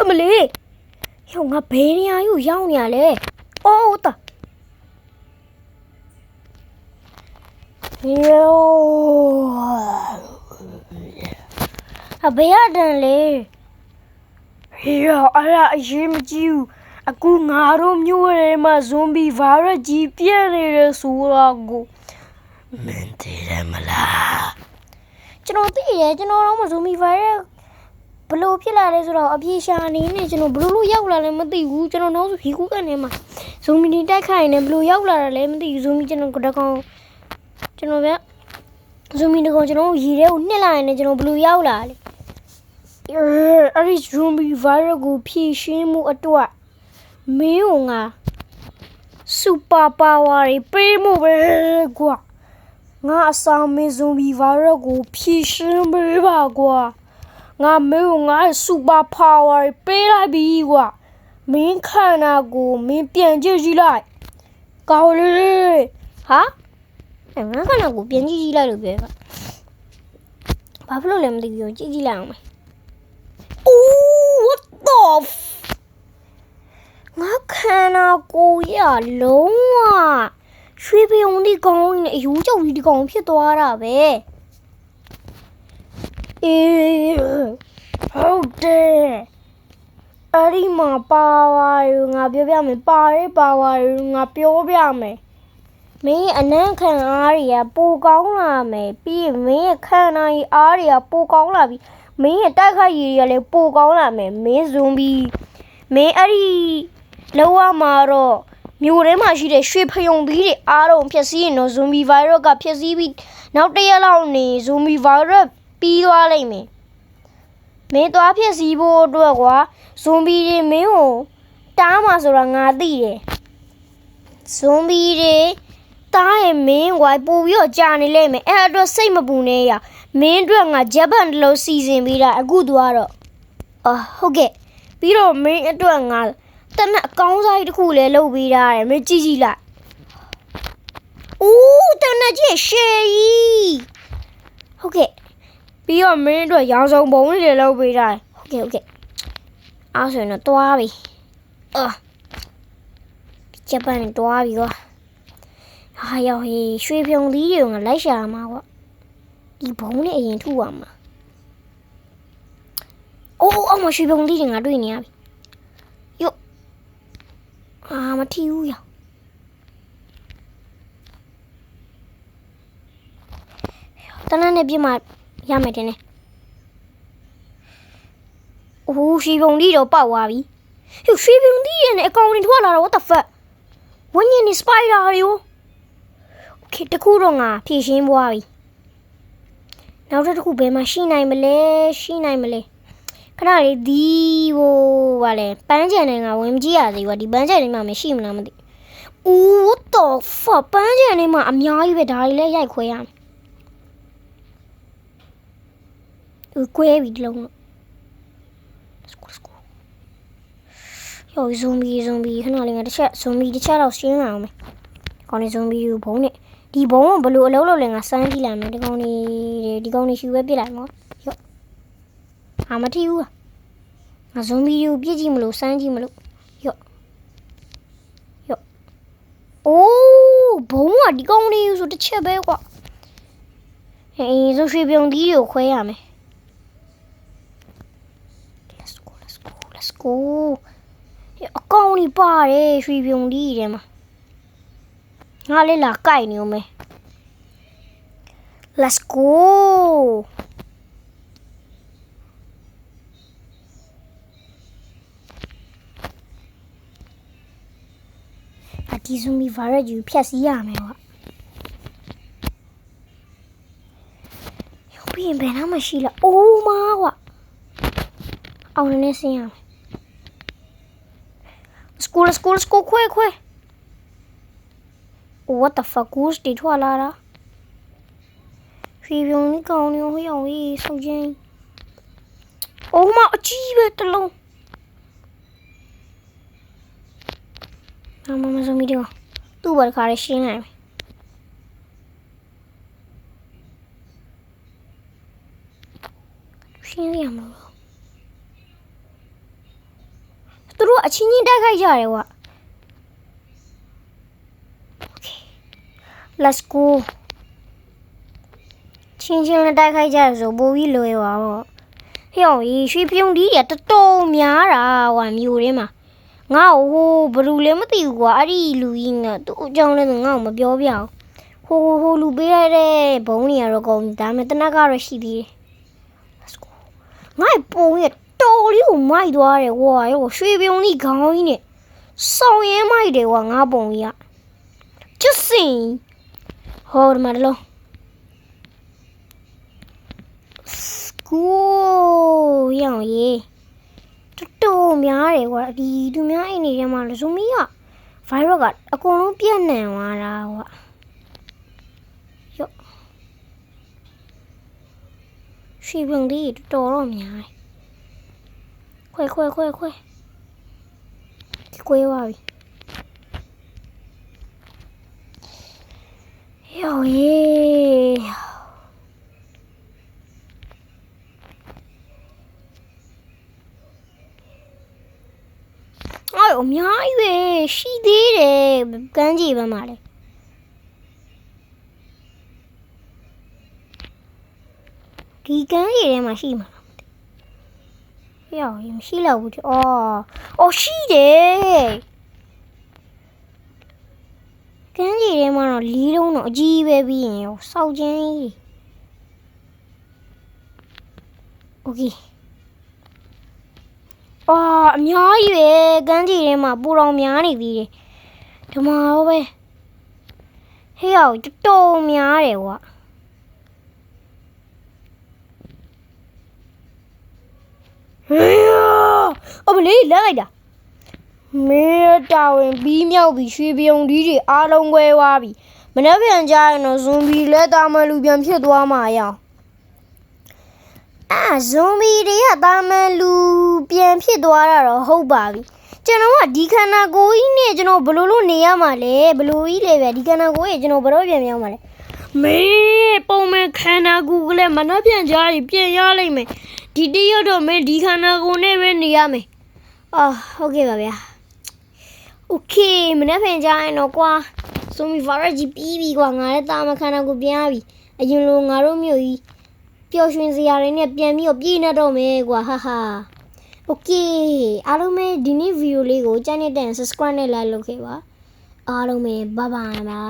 အမလေးဟိုငါဘယ်နေရာယူရောက်နေရလဲအော်တာယောအဘေရတန်လေယောအဲ့ဒါအရေးမကြီးဘူးအခုငါတို့မျိုးရဲမှာဇွန်ဘီဗိုင်းရပ်ကြီးပြန့်နေတယ်ဆိုတော့ကိုမင်းတည်တယ်မလား ကျွန်တော်သိတယ်ကျွန်တော်တော့မဇွန်ဘီဗိုင်းရပ်ဘလို့ဖြစ်လာလဲဆိုတော့အပြေရှာနေနေကျွန်တော်ဘလို့လို့ရောက်လာလဲမသိဘူးကျွန်တော်နောက်ဆိုဖီကူကနေမှာဇွန်ဘီနေတိုက်ခိုင်နေဘလို့ရောက်လာတာလဲမသိဘူးဇွန်ဘီကျွန်တော်ကတကောင်ကျွန်တော်ဗျဇွန်ဘီတကောင်ကျွန်တော်ရေထဲကိုနှစ်လာရင်လည်းကျွန်တော်ဘလို့ရောက်လာလဲအဲ့ဒီဇွန်ဘီဗိုင်းရပ်ကိုဖြည့်ရှင်းမှုအတွက်မင်းကငါစူပါပါဝါတွေပေးမှုပဲကွာ ငါအဆောင်မင်းဇွန်ဘီဗိုင်းရပ်ကိုဖြည့်ရှင်းပေးပါကွာငါမင်းကငါစူပါပါဝါတွေပေးလိုက်ပြီကွာမင်းခန္ဓာကိုမင်းပြန်ကြည့်ကြည့်လိုက်ကောင်းလေဟာအဲ့ငါခန္ဓာကိုပြန်ကြည့်ကြည့်လိုက်လို့ပြောတာဘာဖြစ်လို့လဲမသိဘူးကြည့်ကြည့်လိုက်အောင်မယ် Ooh what the f ငါခန္ဓာကိုယ်ရလုံးဝ ရွှေပြုံဒီကောင်းနဲ့အယူကြောက်ကြီးဒီကောင်ဖြစ်သွားတာပဲအေးဟုတ်တယ်အဲ့ဒီမှာပါဝါရငါပြောပြမယ်ပါရဲပါဝါရငါပြောပြမယ်မင်းအနံ့ခံအားတွေကပိုကောင်းလာမယ်ပြီးရင်မင်းရဲ့ခန္ဓာကြီးအားတွေကပိုကောင်းလာပြီမင်းရဲ့တိုက်ခိုက်ရည်တွေကလည်းပိုကောင်းလာမယ်မင်းဇွန်ဘီမင်းအဲ့ဒီလောကမှာတော့ မြို့ထဲမှာရှိတဲ့ရွှေဖယုံသီးတွေအားလုံးဖျက်ဆီးရင်တော့ဇွန်ဘီဗိုင်းရပ်ကဖျက်ဆီးပြီးနောက်တစ်ရက်လောက်နေဇွန်ဘီဗိုင်းရပ်ပြီးသွားလိမ့်မယ်မင်းသွားဖျက်ဆီးဖို့အတွက်ကွာဇွန်ဘီတွေမင်းကိုတားမှာဆိုတာငါသိတယ်ဇွန်ဘီတွေတားရင်မင်းကွာပို့ပြီးတော့ကြာနေလိမ့်မယ်အဲ့အတွက်စိတ်မပူနဲ့ရမင်းအတွက်ငါဂျပန်တလို့စီစဉ်ပြီးတာအခုသွားတော့အာဟုတ်ကဲ့ပြီးတော့မင်းအတွက်ငါ တနက်အကောင်းစားကြီးတစ်ခုလည်းလုပ်ပေးထားတယ်မကြည့်ကြည့်လိုက်။အိုးတနက်ကြီးရှယ်ကြီး။ဟုတ်ကဲ့ပြီးတော့မင်းတို့ရောင်စုံပုံလေးလည်းလုပ်ပေးထားတယ်။ဟုတ်ကဲ့ဟုတ်ကဲ့။အားဆိုရင်တော့တွားပြီ။အာဂျပန်နဲ့တွားပြီကွာ။ဟာရောက်ဟေးရွှေဖြုံသီးတွေကလိုက်ရှာမှာကွာ။ဒီဘုံနဲ့အရင်ထုရမှာ။အိုးအောက်မှာရွှေဖြုံသီးတွေငါတွေ့နေရပြီ။ အာမထီဘူးရောတနက်နေ့ပြမရမယ်တင်နေ။အိုးရှီပုံဒီတော့ပေါက်သွားပြီ။ဟိုရှီပုံဒီရဲ့အကောင်တွေထွက်လာတော့ what the fuck ။ဝင်းညင်နေ spider တွေ Okay တခုတော့ငါဖြည့်ရှင်းသွားပြီ။နောက်တစ်ခုဘယ်မှာရှိနိုင်မလဲရှိနိုင်မလဲ။ ခဏလေးဒီဟိုဗာလဲပန်းချန်နဲ့ငါဝင်မကြည့်ရသေးဘူးဒီပန်းချန်လေးမှမရှိမလားမသိ။ Ooh what the fuck ပန်းချန်လေးမှအများကြီးပဲဒါတွေလည်းရိုက်ခွဲရမယ်။ဟိုကွဲပြီဒီလုံးတော့ Let's go let's go ။ယောဇွန်ဘီဇွန်ဘီခဏလေးငါတစ်ချက်ဇွန်ဘီတစ်ချက်တော့ရှင်းလာအောင်မယ်။ကောင်းနေဇွန်ဘီကိုဘုံနဲ့ဒီဘုံကဘလို့အလုံးလုံးလဲငါစမ်းကြည့်လိုက်မယ်ဒီကောင်နေဒီကောင်နေရှူပဲပြစ်လိုက်မော။ ယောအာမထီဘူးလားငါဇွန်ဘီကိုပြစ်ကြည့်မလို့စမ်းကြည့်မလို့ယော့ယော့အိုးဘုံကဒီကောင်လေးဆိုတစ်ချက်ပဲကွာဟေးဆိုရွှေပြုံသီးကိုခွဲရမယ် Let's go let's go let's go ဟေးအကောင်ကြီးပါတယ်ရွှေပြုံသီးထဲမှာငါလေးလာကိုက်နေဦးမယ် Let's go ဒီဇူမီဗိုင်းရပ်စ်ကိုဖျက်ဆီးရမယ်ကွာရုပ်ပြီးရင်ဘယ်တော့မှရှိလားအိုးမားကွာအောင်နေဆင်းရမယ် school school school ခွဲခွဲ what the fuck goose တီထွာလာတာဖီပြုံလေးကောင်းနေဟိုရောင်ကြီးဆုပ်ချင်းအိုးမအကြီးပဲတစ်လုံး မမမဆိုမီဒီသူ့ဘာခါရရှင်းလိုက်မယ်ရှင်းရမလို့သူတို့အချင်းချင်းတိုက်ခိုက်ကြတယ်ကွာ Okay let's go ချင်းချင်းလည်းတိုက်ခိုက်ကြရဆိုပိုပြီးလွယ်ပါတော့ဟဲ့အောင်ရေရွှေပြုံးဒီရတော်တော်များတာကွာမြို့ထဲမှာ ငါ့ကိုဟိုဘယ်လူလဲမသိဘူးကွာအဲ့ဒီလူကြီးကသူ့အကြောင်းလဲဆိုငါ့ကိုမပြောပြအောင်ဟိုဟိုလူပေးရတဲ့ဘုံတွေကတော့ကုန်ပြီဒါပေမဲ့တနက်ကတော့ရှိသေးတယ် let's go ငါ့ပုံရတော်လေးကိုမိုက်သွားတယ်ကွာရောရွှေပြုံးကြီးခေါင်းကြီးနဲ့ဆောင်းရဲမိုက်တယ်ကွာငါပုံကြီးကကျစင်ဟောဒီမှာတလုံးကိုရောင်ရေတော်တော် များတယ်ကွာဒီသူများအိမ်နေထဲမှာဇူမီက virus ကအကုန်လုံးပြန့်နှံ့သွားတာကွာရော့ရွှေပြုံလေးတော်တော်များတယ်ခွဲခွဲခွဲခွဲခွဲသွားပြီရောင်ရေ အများကြီးပဲရှိသေးတယ်ကမ်းခြေဘက်မှာလည်းဒီကမ်းခြေထဲမှာရှိမှာပြောင်းရင်မရှိတော့ဘူး။အော်။အော်ရှိတယ်။ကန်းကြီးထဲမှာတော့လေးလုံးတော့အကြီးပဲပြီးရင်ရောစောက်ချင်းကြီး။ Okay. အာအများကြီးပဲကန်းကြီးထဲမှာပူတော်များနေပြီတယ်ဒီမှာတော့ပဲဟေ့ရောက်တော်တော်များတယ်ကွာဟေးအမလေးလက်လိုက်တာမေတာဝင်ပြီးမြောက်ပြီးရွှေပြုံဒီတွေအားလုံးခွဲသွားပြီမနေ့ပြန်ကြရင်တော့ဇွန်ဘီလက်သားမလူပြန်ဖြစ်သွားမှာရအောင် အာဇွန်ဘီတွေကတာမန်လူပြန်ဖြစ်သွားတာတော့ဟုတ်ပါပြီကျွန်တော်ကဒီခန္ဓာကိုယ်ကြီးနဲ့ကျွန်တော်ဘယ်လိုလုပ်နေရမှာလဲဘယ်လိုကြီးလဲဗျဒီခန္ဓာကိုယ်ကြီးကျွန်တော်ဘယ်တော့ပြန်ပြောင်းမှာလဲမေးပုံမှန်ခန္ဓာကိုယ်ကလည်းမနှက်ပြန်ကြရင်ပြန်ရလိမ့်မယ်ဒီတရက်တော့မင်းဒီခန္ဓာကိုယ်နဲ့ပဲနေရမယ်အာဟုတ်ကဲ့ပါဗျာโอเคမနှက်ပြန်ကြရင်တော့ကွာဆိုမီဗာရဂျီပြီးပြီကွာငါလည်းတာမန်ခန္ဓာကိုယ်ပြန်ရပြီအရင်လိုငါတို့မျိုးကြီး ပျော်ရွှင်စရာတွေနဲ့ပြန်ပြီးတော့ပြည့်နေတော့မယ်ကွာဟာဟာ Okay အားလုံးပဲဒီနေ့ဗီဒီယိုလေးကိုကြိုက်နေတဲ့ subscribe နဲ့ like လုပ်ခဲ့ပါအားလုံးပဲ bye bye ပါ